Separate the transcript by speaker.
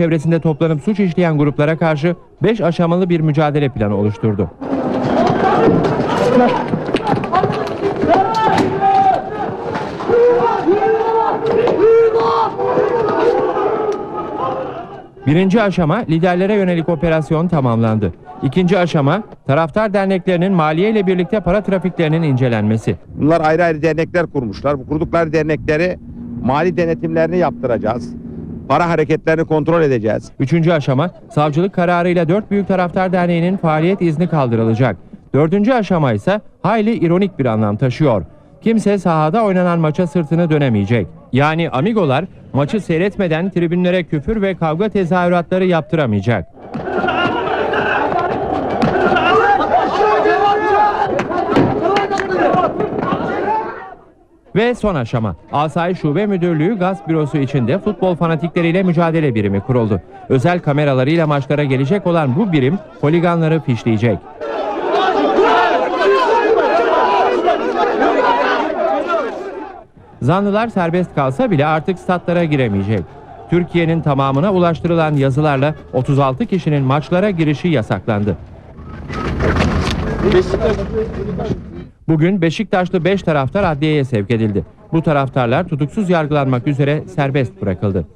Speaker 1: çevresinde toplanıp suç işleyen gruplara karşı 5 aşamalı bir mücadele planı oluşturdu. Birinci aşama liderlere yönelik operasyon tamamlandı. İkinci aşama taraftar derneklerinin maliye ile birlikte para trafiklerinin incelenmesi.
Speaker 2: Bunlar ayrı ayrı dernekler kurmuşlar. Bu kurdukları dernekleri mali denetimlerini yaptıracağız. Para hareketlerini kontrol edeceğiz.
Speaker 1: Üçüncü aşama savcılık kararıyla dört büyük taraftar derneğinin faaliyet izni kaldırılacak. Dördüncü aşama ise hayli ironik bir anlam taşıyor. Kimse sahada oynanan maça sırtını dönemeyecek. Yani amigolar maçı seyretmeden tribünlere küfür ve kavga tezahüratları yaptıramayacak. Ve son aşama. Asayiş Şube Müdürlüğü Gaz Bürosu içinde futbol fanatikleriyle mücadele birimi kuruldu. Özel kameralarıyla maçlara gelecek olan bu birim holiganları fişleyecek. Zanlılar serbest kalsa bile artık statlara giremeyecek. Türkiye'nin tamamına ulaştırılan yazılarla 36 kişinin maçlara girişi yasaklandı. Bugün Beşiktaşlı 5 taraftar adliyeye sevk edildi. Bu taraftarlar tutuksuz yargılanmak üzere serbest bırakıldı.